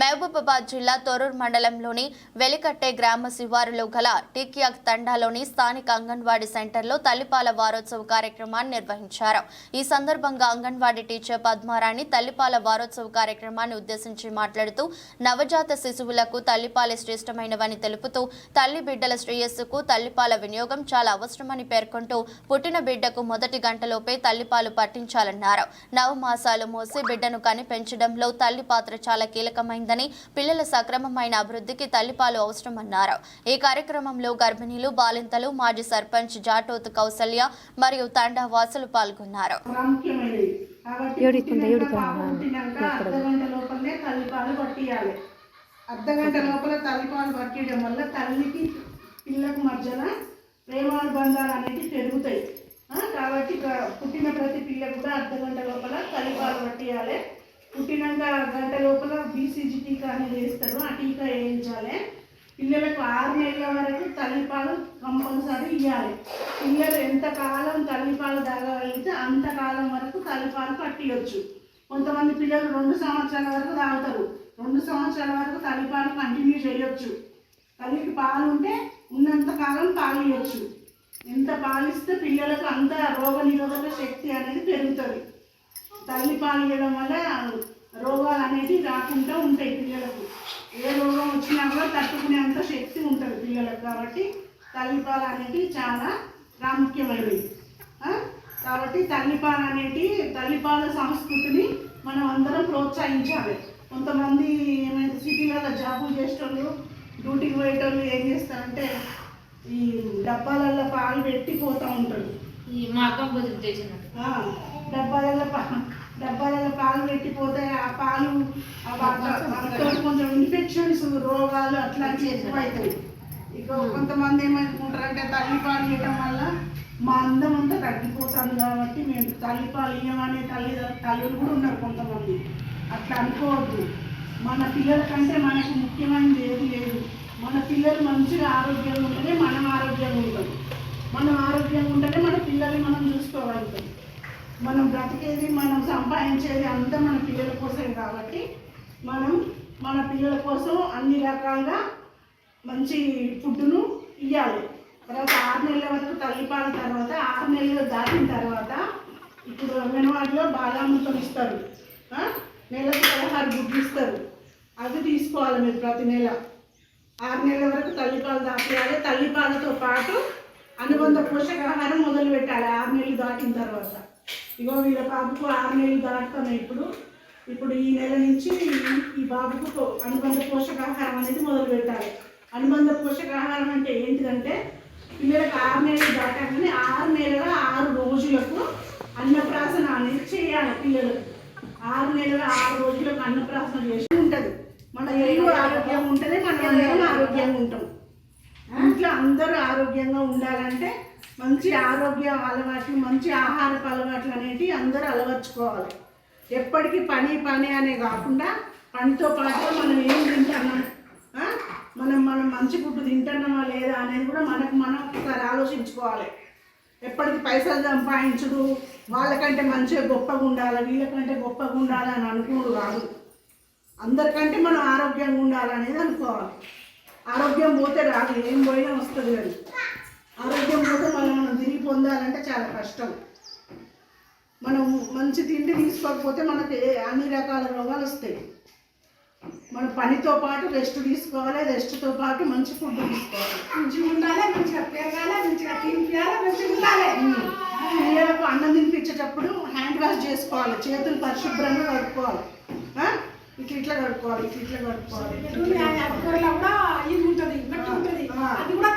మహబూబాబాద్ జిల్లా తొరూర్ మండలంలోని వెలికట్టే గ్రామ శివారులో గల టిక్యాక్ తండాలోని స్థానిక అంగన్వాడీ సెంటర్లో తల్లిపాల వారోత్సవ కార్యక్రమాన్ని నిర్వహించారు. ఈ సందర్భంగా అంగన్వాడీ టీచర్ పద్మారాణి తల్లిపాల వారోత్సవ కార్యక్రమాన్ని ఉద్దేశించి మాట్లాడుతూ నవజాత శిశువులకు తల్లిపాలే శ్రేష్టమైనవని తెలుపుతూ తల్లి బిడ్డల శ్రేయస్సుకు తల్లిపాల వినియోగం చాలా అవసరమని పేర్కొంటూ పుట్టిన బిడ్డకు మొదటి గంటలోపే తల్లిపాలు పట్టించాలన్నారు. నవమాసాలు మోసి బిడ్డను కనిపెంచడంలో తల్లి పాత్ర చాలా కీలకమైందని పిల్లల సక్రమమైన అభివృద్ధికి తల్లిపాలు అవసరమన్నారు. ఈ కార్యక్రమంలో గర్భిణీలు బాలింతలు మాజీ సర్పంచ్ జాటోత్ కౌసల్య మరియు తండా వాసులు పాల్గొన్నారు. అర్ధ గంట లోపలనే తల్లిపాలు పట్టియాలి అర్ధ గంట లోపల తల్లిపాలు పట్టియడం వల్ల తల్లికి పిల్లకు మధ్యన ప్రేమానుబంధాలు అనేవి పెరుగుతాయి. ఆ, కాబట్టి పుట్టిన ప్రతి పిల్లకు కూడా అర్ధ గంట లోపల తల్లిపాలు పట్టియాలి. పుట్టినాక గంట లోపల బీసీజీ టీకా అనేది వేస్తారు ఆ టీకా వేయించాలి. పిల్లలకు ఆరు నెలల వరకు తల్లిపాలు కంపల్సరీ ఇవ్వాలి పిల్లలు ఎంతకాలం తల్లిపాలు తాగగలిగితే అంతకాలం వరకు తల్లిపాలు పట్టియొచ్చు. కొంతమంది పిల్లలు రెండు సంవత్సరాల వరకు తాగుతారు. రెండు సంవత్సరాల వరకు తల్లిపాలు కంటిన్యూ చేయొచ్చు. తల్లికి పాలు ఉంటే ఉన్నంత కాలం పాలు ఇవ్వచ్చు ఎంత పాలిస్తే పిల్లలకు అంత రోగ నిరోధక శక్తి అనేది పెరుగుతుంది. తల్లి పాలు ఇవ్వడం వల్ల రోగాలు అనేది రాకుండా ఉంటాయి పిల్లలకు. ఏ రోగం వచ్చినా కూడా తట్టుకునేంత శక్తి ఉంటుంది పిల్లలకు కాబట్టి తల్లిపాలు అనేవి చాలా ప్రాముఖ్యమైనవి. కాబట్టి తల్లిపాలు అనేటి తల్లిపాల సంస్కృతిని మనం అందరం ప్రోత్సహించాలి. కొంతమంది ఏమైనా సిటీలలో జాబులు చేసేటోళ్ళు డ్యూటీకి పోయేటోళ్ళు ఏం చేస్తారంటే ఈ డబ్బాలలో పాలు పెట్టి పోతూ ఉంటారు. మా అక్క బదులు చేసినట్టు డబ్బాలలో డబ్బాలలో పాలు పెట్టిపోతే ఆ పాలు కొంచెం ఇన్ఫెక్షన్స్ రోగాలు అట్లాంటివి ఎక్కువ అవుతాయి ఇక కొంతమంది ఏమనుకుంటారంటే తల్లి పాలు ఇవ్వడం వల్ల మా అందం అంతా తగ్గిపోతుంది కాబట్టి మేము తల్లి పాలు ఇవ్వమనే తల్లి తల్లులు కూడా ఉన్నారు కొంతమంది. అట్లా అనుకోవద్దు. మన పిల్లల కంటే మనకు ముఖ్యమైనది ఏది లేదు. మన పిల్లలు మంచిగా ఆరోగ్యంగా ఉంటేనే మనం ఆరోగ్యంగా ఉంటాం. మనం ఆరోగ్యంగా ఉంటేనే మన పిల్లల్ని మనం చూసుకోగలుగుతాం మనం బ్రతికేది మనం సంపాదించేది అంతా మన పిల్లల కోసమే కాబట్టి మనం మన పిల్లల కోసం అన్ని రకాలుగా మంచి ఫుడ్ను ఇవ్వాలి తర్వాత ఆరు నెలల వరకు తల్లిపాల తర్వాత ఆరు నెలలు దాటిన తర్వాత ఇప్పుడు అంగన్వాడిలో బాలామృతం ఇస్తారు. నెలకు పదహారు గుడ్లు ఇస్తారు. అది తీసుకోవాలి మీరు ప్రతి నెల. ఆరు నెలల వరకు తల్లిపాలు దాటాలి తల్లిపాలతో పాటు అనుబంధ పోషకాహారం మొదలు పెట్టాలి. ఆరు నెలలు దాటిన తర్వాత. ఇగో వీళ్ళ బాబుకు ఆరు నెలలు దాటుతాను ఇప్పుడు. ఇప్పుడు ఈ నెల నుంచి ఈ- బాబుకు అనుబంధ పోషకాహారం అనేది మొదలు పెట్టాలి. అనుబంధ పోషకాహారం అంటే ఏంటిదంటే పిల్లలకు ఆరు నెలలు దాటాకనే ఆరు నెలల ఆరు రోజులకు అన్నప్రాసన అనేది చేయాలి పిల్లలు ఆరు నెలల ఆరు రోజులకు అన్నప్రాసన చేసి ఉంటుంది. మన ఇల్లు ఆరోగ్యంగా ఉంటుంది మనం అందరం ఆరోగ్యంగా ఉంటాం. ఇంట్లో అందరూ ఆరోగ్యంగా ఉండాలంటే మంచి ఆరోగ్య అలవాట్లు మంచి ఆహారపు అలవాట్లు అనేటివి అందరూ అలవర్చుకోవాలి. ఎప్పటికీ పని పని అనే కాకుండా పనితో పాటు మనం ఏం తింటున్నాం? మనం మనం మంచి ఫుడ్ తింటున్నామా లేదా అనేది కూడా మనకు మనం ఒకసారి ఆలోచించుకోవాలి. ఎప్పటికీ పైసలు సంపాదించుడు వాళ్ళకంటే మంచిగా గొప్పగా ఉండాలి వీళ్ళకంటే గొప్పగా ఉండాలి అని అనుకోడు కాదు. అందరికంటే మనం ఆరోగ్యంగా ఉండాలనేది అనుకోవాలి. ఆరోగ్యం పోతే రాదు ఏం పోయినా వస్తుంది కానీ ఆరోగ్యం పోతే మనం మనం తిరిగి పొందాలంటే చాలా కష్టం. మనం మంచి తిండి తీసుకోకపోతే మనకు అన్ని రకాల రోగాలు వస్తాయి. మన పనితో పాటు రెస్ట్ తీసుకోవాలి రెస్ట్తో పాటు మంచి ఫుడ్ తీసుకోవాలి. మంచిగా ఉండాలి మంచిగా పెరగాలి మంచిగా తినిపించాలి మంచిగా ఉండాలి. పిల్లలకు అన్నం తినిపించేటప్పుడు హ్యాండ్ వాష్ చేసుకోవాలి చేతులు పరిశుభ్రంగా కడుక్కోవాలి? ఇట్లా ఇట్లా కడుక్కోవాలి ఇట్లా కడుక్కోవాలి కూరలో కూడా ఇది ఉంటుంది గట్టి ఉంటుంది. అది కూడా